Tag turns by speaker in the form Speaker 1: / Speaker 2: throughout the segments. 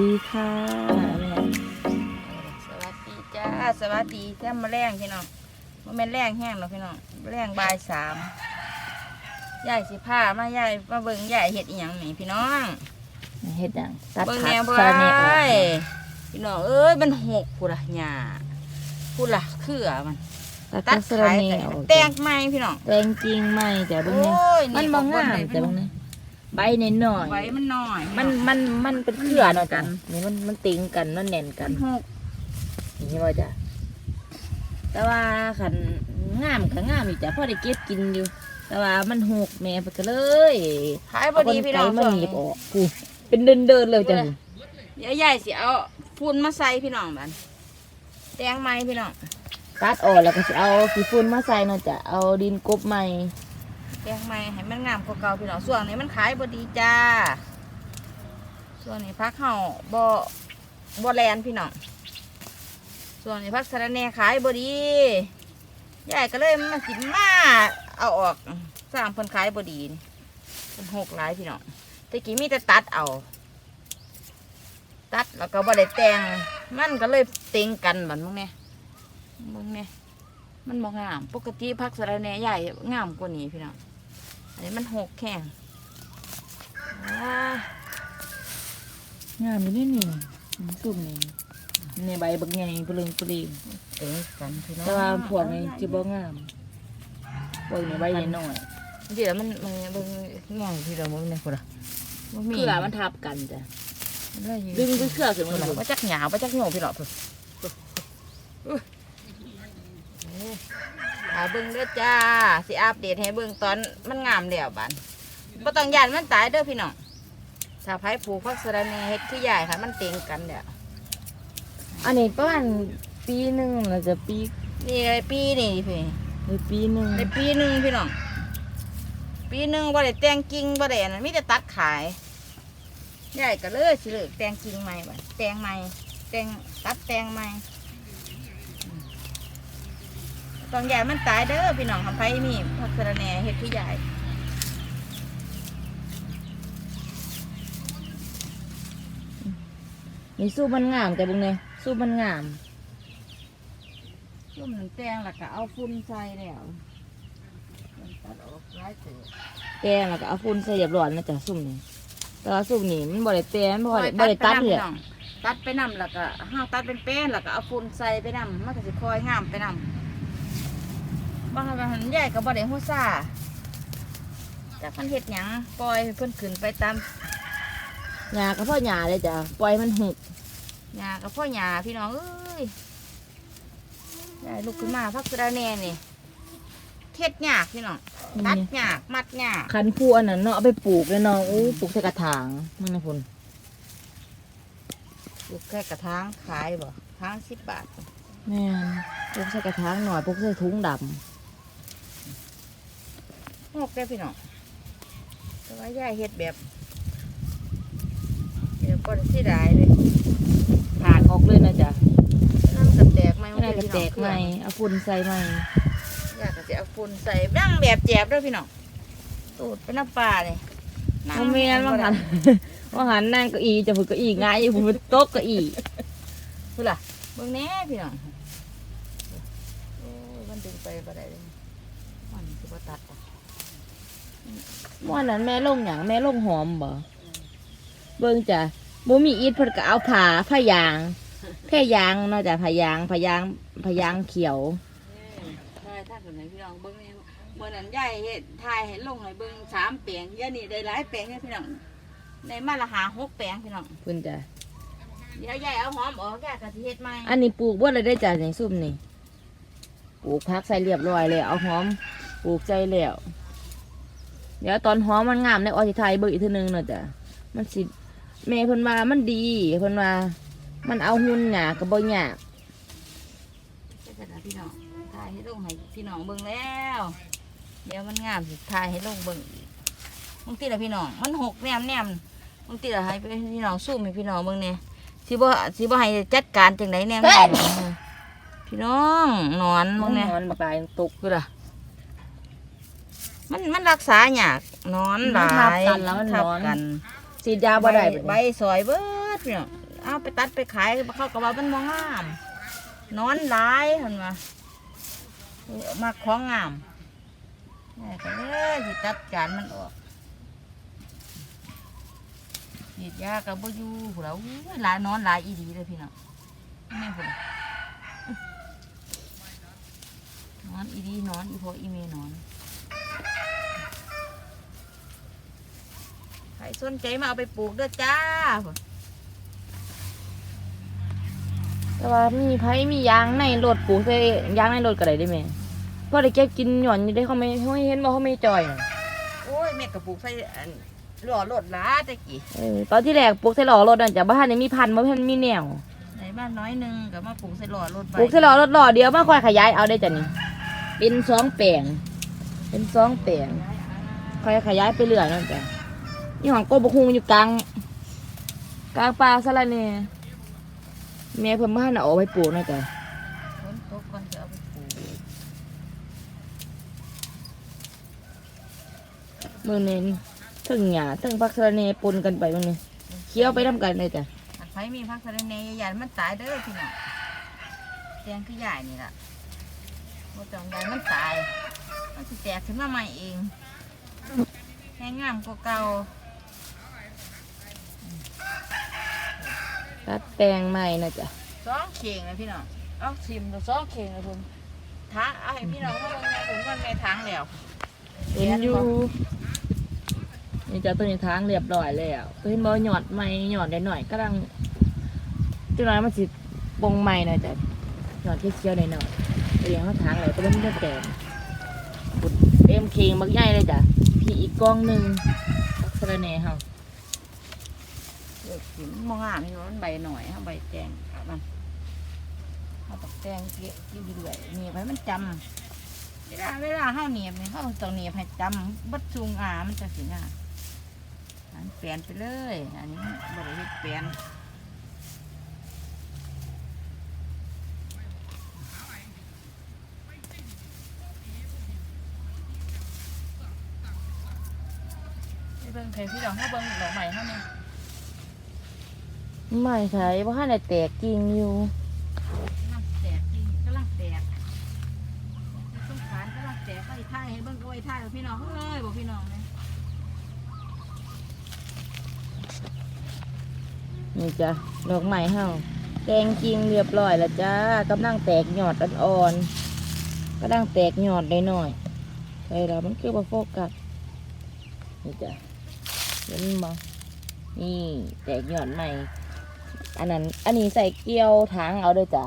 Speaker 1: ดีค่ะแม่
Speaker 2: สวัสดีจ้า สวัสดีแค่มาแรงพี่น้องมันเป็นแรงแห้งหรอกพี่น้องแรงบ่ายสามยายสิผ้ามายายมาเบิ่งยายเห็ดอีหยังนี่พี่น้อง
Speaker 1: เฮ็ดหยังตัด
Speaker 2: เบิ่ง
Speaker 1: ผั
Speaker 2: แน
Speaker 1: ก
Speaker 2: วบ่
Speaker 1: สะระแหน่ออก
Speaker 2: ได้พี่น้องเอ้ยมันหกกูละหญ้ากูละเครือมัน
Speaker 1: ตัด
Speaker 2: ตั
Speaker 1: ผั
Speaker 2: ด
Speaker 1: กสะระ
Speaker 2: ขาย
Speaker 1: แหน่
Speaker 2: กัน
Speaker 1: ออก
Speaker 2: แตงไหมพี่น้อง
Speaker 1: แตงจริงไหมแต่เบิ่ง
Speaker 2: โอ้
Speaker 1: นี่
Speaker 2: ย
Speaker 1: มันบ่งาม
Speaker 2: นี่
Speaker 1: แต่เบิ่งนี่ ใบน้อย
Speaker 2: ไว้มันน้อย
Speaker 1: ๆมันมันมันเป็นเครือเนาะจ้ะนี่มันมันติงกันมันแน่นกั
Speaker 2: มันนหก
Speaker 1: นี่ว่าจ้ะแต่ว่าคันงามก็งามอยู่จ้ะพอได้เก็บกินอยู่ แต่ว่ามันหกแม่ไปก็เลย
Speaker 2: ขายบ่ดีพี่น้อง
Speaker 1: เาคนไกล
Speaker 2: ช่ว
Speaker 1: มางหนี
Speaker 2: นี้
Speaker 1: บออกกูเป็นเดินเดินๆเลยจ้ะ
Speaker 2: เดี๋ยวยายสิเอาฝุ่นมาใส่พี่น้องบันแตงไหมพี่น้อง
Speaker 1: ตัดออกแล้วก็สิเอาขี้ฝุ่นมาใส่เนาะจ้ะเอาดินกบใหม่
Speaker 2: แตงไหมให้มันงามกว่าเก่าพี่น้องส่วนนี้มันขายบดีจ้า ส่วนนี้พักเห่าบ่บ่แลนพี่น้องส่วนนี้พักสะระแหน่ขายบดียายก็เลยมาสิมาเอาออกสร้างเพิ่นขายบดีนี่เป็นหกหลายพี่น้องตะกี้มีแต่ตัดเอา ตัดแล้วก็บ่ได้แต่งมันก็เลยเต็งกันบัดมึงเนี่ยมึงเนี่ยมันบ่งาม ปกติพักสะระแหน่ใหญ่งามกว่านี้พี่น้อง อันนี้มันหกแข้งอ่างา
Speaker 1: มอยู่นี่นี่สุ่มนี่ในใบบักใหญ่ปลึงปลิง
Speaker 2: เต็งกันพี่น้อง
Speaker 1: แต่ว่าพวกนี้จะบ่งามพวกนี้ใบน้อย
Speaker 2: เดี๋ยวมันมันเบิ่งง่ายพี่น้องมึงเนี่ยพุ่นอะบ่
Speaker 1: ๆ
Speaker 2: มี
Speaker 1: เครือมันทับกันจ้ะ
Speaker 2: ได้อยู่
Speaker 1: ดึงไปเครือขึ้น
Speaker 2: พุ่
Speaker 1: มาน
Speaker 2: ล่ะ
Speaker 1: ดู
Speaker 2: ว่าจักหยาว่าจักโหนพี่น้องพุ่นอุ๊ยหาเบิ่งเด้อจ้า สิอัปเดตให้เบิ่งตอนมันงามแล้วบัดบ่ต้องย่านมันตายเด้อพี่น้องถ้าไผปลูกพักสะระแหน่เฮ็ดคือใหญ่ค่ะมันเต็งกันเด้อ
Speaker 1: อันนี้ประมาณปีหนึงเราจะปี
Speaker 2: นี่เลยปีนี่พี่
Speaker 1: หรือปีหนึง
Speaker 2: ในปีหนึ่งพี่น้อง ปีหนึ่งบ่ได้แต่งกิ่งบ่ได้อันนั้นมีแต่ตัดขายใหญ่ก็เลยสิเลิกแต่งกิ่งใหม่บ่แต่งใหม่แต่งตัดแต่งใหม่อืม ต้องใหญ่มันตายเด้อพี่น้องทำไผมีพักสะระแหน่เฮ็ดที่ใหญ่
Speaker 1: นี่สู้มันงามแต่เบิ่งนี่สู้มันงาม
Speaker 2: ช่วงนั้นแต่งแล้วก็เอาฝุ่นใส่แล้วตัดออกหลายเสือ
Speaker 1: แกงแล้วก็เอาฝุ่นใส่เรียบร้อยนะจ้ะซุ่มนี่แต่ว่าซุ่มนี่มันบ่ได้แตงบ่ได้บ่ได้ตัดเลย
Speaker 2: พี่น้องตัดไปนำแล้วก็ห้าตัดเป็นแป้นแล้วก็เอาฝุ่นใส่ไปนำมันก็สิคอยงามไปนำ บางครั้งใหญ่ก็บ่ได้หัวซ่าจากมันเฮ็ดหยังปล่อยให้เพิ่นขึ้นไปตาม
Speaker 1: หญ้าก็พ่อหญ้าเลยจ้ะปล่อยมันหุบ
Speaker 2: หญ้ากับพ่อหญ้าพี่น้องเอ้ยได้ลุกขึ้นมาพักสะระแหน่นี่เทศยากพี่น้องตัดยากมัดยาก
Speaker 1: คันผู้อันนั้นเนาะเอาไปปลูกเลยเนาะอู้ปลูกใส่กระถางมันนะพุ่น
Speaker 2: ลูกแค่กระถางขายบ่ทางสิบบาท
Speaker 1: แม่นปลูกใส่กระถางหน่อยปลูกใส่ถุงด
Speaker 2: งอกได้พี่น้องแต่ว่าย่ายเฮ็ดแบบเดี๋ยวก็สิได้เลยำ
Speaker 1: ผ่านออกเลยนะจ๊ะ
Speaker 2: น้ำกระแตกไหม
Speaker 1: ไม่ได้กระแตกใหม่เอาฝุ่นใส่ใหม่
Speaker 2: อยากจะเอาฝุ่นใส่นั่งแบบแจบด้วยพี่น้องตูดเป็นน้ำปลาเลย
Speaker 1: โมเมนว่าหันว่าหันนั่งเก้าอี้จะฝึกเก้าอี้ง่ายอยู่ฝุ่นโต๊ะเก้าอี้
Speaker 2: คือล่ะเบิ่งแน่พี่น้องโอ้ยมันดึงไปบ่ได้เลยมันคือว่าตัดออก
Speaker 1: มื่อนั้นแม่ลงอย่างแม่ลงหอมบ่เบิ่งจ้ะบ่มีอีทเพิ่นก็เอาผ้าผ้ายางแพร่ยางเนาะจ้ะผ้ายางผ้ายางผ้ายางเขียว
Speaker 2: ได้ถ้าเกิดไหนพี่น้องเบิ่งนี่เมื่อนั้นย่ายเฮ็ดทายให้ลงให้เบิ่งสามแปลงย่านี่ได้หลายแปลงเนี่ยพี่น้องในมาละหาหกแปลงพี่น้อง
Speaker 1: เพิ่นจ้ะ
Speaker 2: เดี๋ยวยายเอาหอมออกแกกะสิเฮ็ดใหม่
Speaker 1: อันนี้ปลูกบ่เลยได้จ้ะอย่างซุ่มนี่ปลูกพักใส่เรียบร้อยแล้วเอาหอมปลูกใจแล้ว เดี๋ยวตอนหอมมันงามในออสิไทยเบิ่งอีกเทีนึงเนาะจ้ะมันสิแม่เพิ่นว่ามันดีเพิ่นว่ามันเอาหุ่นหยาก็บ่ยาก
Speaker 2: ก็จะได้พี่น้องทายให้ลงให้พี่น้องเบิ่งแล้ว เดี๋ยวมันงามสิทายให้ลงเบิ่งอีกบางทีละพี่น้องมันหกแนมแนมบางทีละให้พี่น้องสู้ให้พี่น้องเบิ่งเนี่ยสิบ่สิบ่ให้จัดการจังไดแนมพี่น้องนอน
Speaker 1: มั
Speaker 2: มึ
Speaker 1: น
Speaker 2: งเนี่ย
Speaker 1: นอนบักลายตก
Speaker 2: คือล่ะ มันมันรักษาหยากนอนห
Speaker 1: มัน
Speaker 2: ลาย
Speaker 1: ทับกันแล้วมัน
Speaker 2: ทับ
Speaker 1: นอน
Speaker 2: กัน
Speaker 1: ฉีดยาบ่ได้
Speaker 2: ใบใบซอยเบิดพี่น้องเอาไปตัดไปขายเขาก็ว่ามันมองงาม นอนหลายเห็นว่ามาของงามแม่ก็เลยสิจัดการมันออกฉีดยากับบ่อยู่พุ่นล่ะอู้ยหลายนอนหลายอีดีเลยพี่น้องแม่พุ่นล่ะนอนอีดีนอนอีพออีเมนอนใคร สนใจมาเอาไปปลูกเด้อจ้าพุ่น
Speaker 1: แต่ว่ามีไผมียางในรถปลูกใส่ยางในรถก็ได้ได้แม่พอได้เก็บกินหย่อนอยู่ได้เขาไม่เขาไม่เห็นบ่เขาไม่จอยน่ะ
Speaker 2: โอ้ยแม่กระปุกใส่อันหล่อรถล้าตะกี้
Speaker 1: เออตอนที่แรกปลูกใส่ล้อรถน่ะจ้ะบ่ทันได้มีพันธุ์บ่ทันมีแนว
Speaker 2: ในบ้านน้อยหนึงก็มาปลูกใส่หล่อรถไป
Speaker 1: ปลูกใส่ล้อรถล้อเดียวมาค่อยขยายเอาได้จ้ะนี่เป็นสองแปลงเป็นสองแปลงค่อยขยายไปเรื่อยนั่นจ้ะ นี่ของโกบกฮุงอยู่กลางกลางป่าซะละเนี่ยแม่เพิ่นมาให้น่ะเอาไปปลูกนะจ้ะ
Speaker 2: ฝนตกก่อนจะเอาไปปลูก
Speaker 1: มื้อนี้ถึงหญ้าถึงผักสะระแหน่ปนกันไปมื้อนี้เคี้ยวไปนํกันเลยจ้ะ
Speaker 2: ถ้าใครมีพักสะระแหน่ใหญ่ๆมันตายเด้อพี่น้องแตงคือใหญ่นี่ล่ะบ่ต้องใหญ่มันตายมันสิแตกขึ้นมาใหม่เองแห้งงามกว่าเก่า
Speaker 1: ตัดแต่งใหม่นะจ้ะ
Speaker 2: สองเข่งเลยพี่น้องเอาชิมดูสองเข่งเลยผมทางเอาให้พี่น้องมาเบิ่งแม่ผมว่าแม่ทางแล้ว
Speaker 1: เห็นอยู่นี่จ้ะตัวนี้ทางเรียบร้อยแล้วเห็นบ่หยอดใหม่หยอดได้หน่อยกำลังจังน้อยมันสิปงใหม่นะจ้ะหยอดเคี้ยวๆหน่อยๆเรียงเขาทางเลยก็ไม่ได้แต่งขุดเต็มเคีงบักใหญ่เลยจ้ะพี่อีกกองหนึ่งผักสะระแหน่เฮา
Speaker 2: เลือกสิมมองงามนี่มันใบหน่อยเอาใบแจงครับมันเอาตักแตงเกะกินเรื่อยๆนี่ไว้มันจำเวลาเวลาเฮาเหนียบนี่เฮาต้องเหนียบให้จำบัดซุงอามันจะสิงาอันเปลี่ยนไปเลยอันนี้บริเวณเปลี่ยนเบิ่งใครพี่ดอกเขาเบิ่งดอกใหม่เขาเนี่ย
Speaker 1: ไม่ใช่เพราะข้าได้แตกกิ่งอยู่
Speaker 2: กำลังแตกจริงกำลังแตกสงสารกำลังแตกก็อีท่ายให้เบิ่งก็ไอ้ท่ายบอกพี่น้องเอ้ยบอกพี่น้องเลย
Speaker 1: นี่จ้ะดอกไม้เฮาแตงกิ่งเรียบร้อยแล้วจ้ากำลังแตกยอดอ่อนๆกำลังแตกยอดได้หน่อยๆใช่แล้วมันคือบ่โฟกัสนี่จ้ะเห็นบ่นี่แตกยอดใหม่ อันนั้น อันนี้ใส่เกลียวทางเอาเลยจ้ะ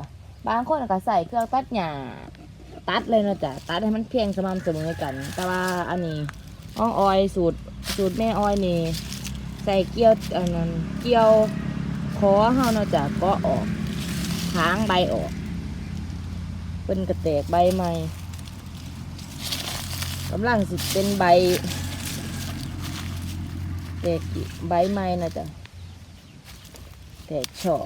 Speaker 1: บางคนก็ใส่เครื่องตัดหญ้าตัดเลยนะจ๊ะ ตัดให้มันเพียงสม่ำเสมอกัน แต่ว่าอันนี้อ้องออยสูตรสูตรแม่ออยนี่ใส่เกลียวอันนั้นเกลียวคอเฮาเนาะจ้ะก็ออกทางใบออก เป็นกระแตกใบใหม่กำลังสิเป็นใบแตกใบใหม่นะจ๊ะ แตกช่อ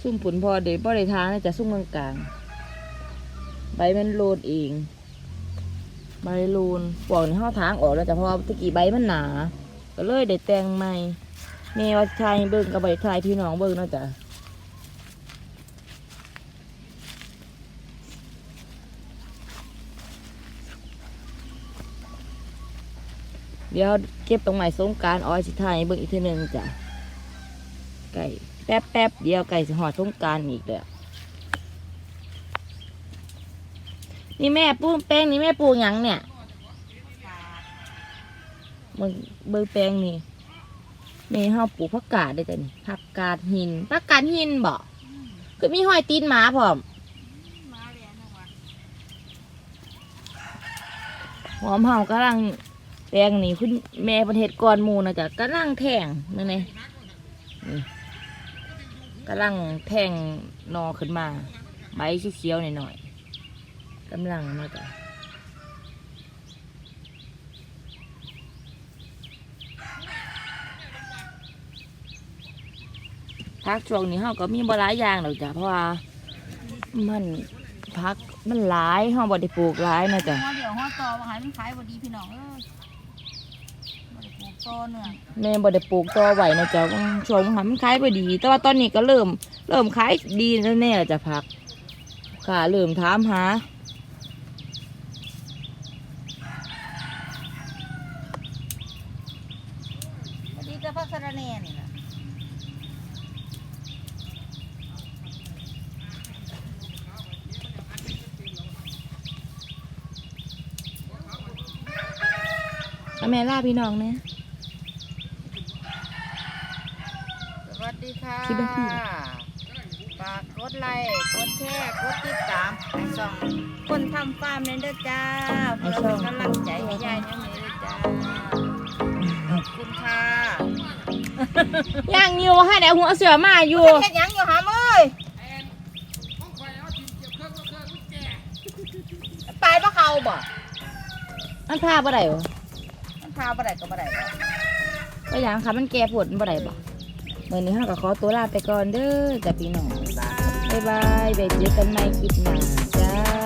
Speaker 1: ซุ่มผลพอเดี๋ยวพอได้ทางนะจ๊ะซุ่มกลางกลางๆใบมันโลดเอง ใบรูนปอกในห้อทางออกแล้วจ้ะพอตะกี้ใบมันหนา ก็เลยได้แต่งใหม่เมว่าชายเบิ่งกับใบชายพี่น้องเบิ่งเนาะจ้ะ เดี๋ยวเก็บตรงไหนสงการออยสิทายเบิ่งอีกทีหนึ่งจ้ะไก่แป๊บแป๊บเดียวไก่สิหอดสงการอีกแล้วนี่แม่ปูแป้งนี่แม่ปูหยังเนี่ยมึงเบอร์แปลงนี่แม่เฮาปลูกผักกาดได้จ้ะนี่ผักกาดหินผักกาดหินบ่คือมีหอยตีนหมาพร้อมหอมเฮากำลัง แปลงนี่คุณแม่ประเทศก่อนมูนะจ๊ะกำลังแทงนั่นไงนี่กำลังแทงนอขึ้นมา ใบเขียวๆหน่อยๆกำลังนะจ๊ะพักช่วงนี้เฮาก็มีบ่หลายอย่างหรอกจ้ะเพราะว่ามันพักมันหลายเฮาบ่ได้ปลูกหลายนะจ๊ะ
Speaker 2: เดี๋ยวหัวต่อว่าหายมันขายบ่ดีพี่น้องเอ้ย บ่ได้ปลูกโตเนื้อ
Speaker 1: แม่บ่ได้ปลูกต่อไหวนะจ๊ะว่าช่วงหันมันขายบ่ดี แต่ว่าตอนนี้ก็เริ่ม เริ่มขายดีแล้วแน่แล้วจ้ะผักค่ะเริ่มถามหา
Speaker 2: พอดีจะพักสะระแหน่นี่ล่ะ
Speaker 1: เอาแม่ล่าพี่น้องเนี่ย
Speaker 2: สวัสดีค่ะ
Speaker 1: คิดเป็นพี่เหรอ
Speaker 2: ฝากกดไลค์กดแชร์กดติดตามให้ส่องคนทำฟาร์มนั่นเด้อจ้าเพื่อเป็นกำลังใจให้ยายน้ำนี้เด้อจ้าขอบคุณค่ะ
Speaker 1: ย่างอยู่ให้แต่หัวเสือมาอยู่
Speaker 2: เฮ็ดหยังอยู่หาเอ้ยไปบ่เขาบ่
Speaker 1: มันพาบ่ได้บ่
Speaker 2: มันพาบ่ได้ก็บ่ได้แล้ว
Speaker 1: ก็อย่างค่ะมันแก่ปวดมันบ่ได้บ่เมื่อนี้เราก็ขอตัวลาไปก่อนเด้อจ้ะพี่น้อง
Speaker 2: บ๊ายบาย
Speaker 1: บ๊ายบายไปเจอกันใหม่คลิปหน้าจ้า